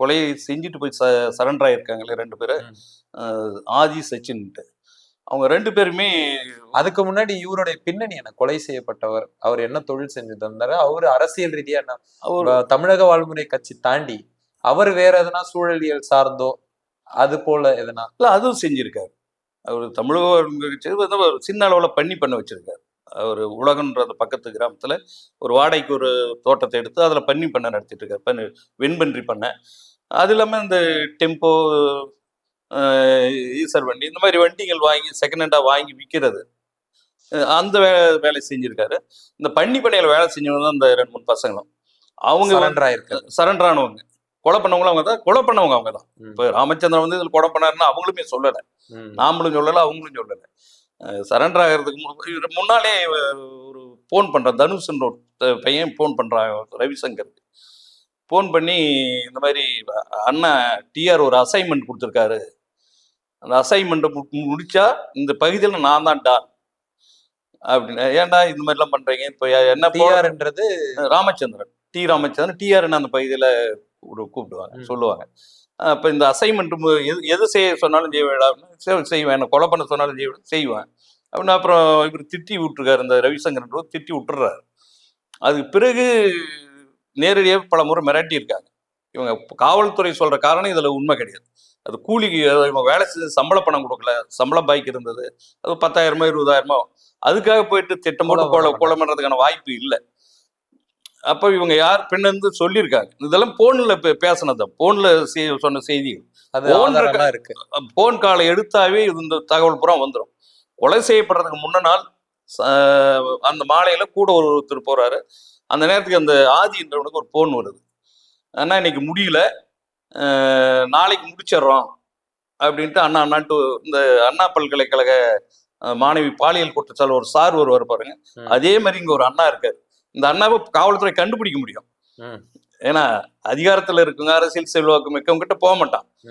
கொலையை செஞ்சுட்டு போய் ச சரண்டர் ஆயிருக்காங்களே ரெண்டு பேர். ஆதி சச்சின்ட்டு. அவங்க ரெண்டு பேருமே அதுக்கு முன்னாடி இவருடைய பின்னணி என்ன? கொலை செய்யப்பட்டவர். அவர் என்ன தொழில் செஞ்சுட்டு இருந்தாரு? அவரு அரசியல் ரீதியா என்ன? அவர் தமிழக வாழ்முறை கட்சி தாண்டி அவர் வேற எதனா சூழலியல் சார்ந்தோ அது போல எதனா? இல்லை அதுவும் செஞ்சிருக்காரு. அவர் தமிழக ஒரு சின்ன அளவில் பண்ணி பண்ண வச்சிருக்காரு. அவர் உலகன்ற பக்கத்து கிராமத்தில் ஒரு வாடகைக்கு ஒரு தோட்டத்தை எடுத்து அதில் பண்ணி பண்ண நடத்திட்டு இருக்காரு. பண்ணி வெண்பன்றி பண்ண. அது இல்லாமல் இந்த டெம்போ ஈசர் வண்டி இந்த மாதிரி வண்டிகள் வாங்கி செகண்ட் ஹேண்டாக வாங்கி விற்கிறது அந்த வே வேலை செஞ்சிருக்காரு. இந்த பண்ணி பண்ணையில் வேலை செஞ்சவங்க தான் இந்த ரெண்டு மூணு பசங்களும். அவங்க சரண்டர் ஆயிருக்காரு. சரண்டர் ஆனவங்க. கொலை பண்ணவங்களும் அவங்க தான் கொலை பண்ணவங்க அவங்க தான். இப்போ ராமச்சந்திரன் வந்து இதில் கொலை பண்ணாருன்னா அவங்களுமே சொல்லலை. நாமளும் சொல்லலை அவங்களும் சொல்லலை. சரண்டர் ஆகிறதுக்கு முன்னாலே ஒரு ஃபோன் பண்ணுறான் தனுஷ்ன்ற ஒரு பையன் ஃபோன் பண்ணுறான் ரவிசங்கருக்கு. ஃபோன் பண்ணி இந்த மாதிரி அண்ணா டிஆர் ஒரு அசைன்மெண்ட் கொடுத்துருக்காரு. அந்த அசைன்மெண்ட்டை முடிச்சா இந்த பகுதியில் நான் தான் டான் அப்படின்னு. ஏன்டா இந்த மாதிரிலாம் பண்ணுறீங்க இப்போ என்ன டிஆர்ன்றது ராமச்சந்திரன். டி ராமச்சந்திரன். டிஆர்னு அந்த பகுதியில் ஒரு கூப்பிடுவாங்க. சொல்லுவாங்க. அப்போ இந்த அசைன்மெண்ட் எது எது செய்ய சொன்னாலும் செய்ய வேண்டாம். செய்வேன். என்ன கொலை பண்ண சொன்னாலும் செய்ய செய்வேன். அப்படின்னு அப்புறம் இவர் திட்டி விட்டுருக்காரு. இந்த ரவிசங்கரன் திட்டி விட்டுறாரு. அதுக்கு பிறகு நேரடியாக பல முறை மிரட்டி இருக்காங்க இவங்க காவல்துறை சொல்ற காரணம் இதுல உண்மை கிடையாது. அது கூலிக்கு இவங்க வேலை செஞ்சு சம்பள பணம் கொடுக்கல சம்பளம் பாய்க்கு இருந்தது அது பத்தாயிரமோ இருபதாயிரமோ அதுக்காக போயிட்டு திட்டம் போட்டு கொலை கொலை பண்ண கொலை பண்றதுக்கான வாய்ப்பு இல்லை. அப்போ இவங்க யார்? பெண் வந்து சொல்லியிருக்காங்க. இதெல்லாம் போன்ல பேசினது போன்ல சொன்ன செய்திகள். அது இருக்கு போன் காலை எடுத்தாவே இந்த தகவல் பூரா வந்துடும் கொலை செய்யப்படுறதுக்கு முன்ன நாள் அந்த மாலையில கூட ஒரு ஒருத்தர் போறாரு. அந்த நேரத்துக்கு அந்த ஆதின்றவனுக்கு ஒரு போன் வருது. அண்ணா இன்னைக்கு முடியல. நாளைக்கு முடிச்சிடுறோம் அப்படின்ட்டு அண்ணா அண்ணான்ட்டு இந்த அண்ணா பல்கலைக்கழக மாணவி பாலியல் குற்றச்சாட்டு ஒரு சார் ஒருவர் பாருங்க. அதே மாதிரி இங்க ஒரு அண்ணா இருக்காரு. இந்த அண்ணாவை காவல்துறை கண்டுபிடிக்க முடியும். ஏன்னா அதிகாரத்துல இருக்குங்க அரசியல் செல்வாக்கு மிக்கவங்க கிட்ட போக மாட்டான்.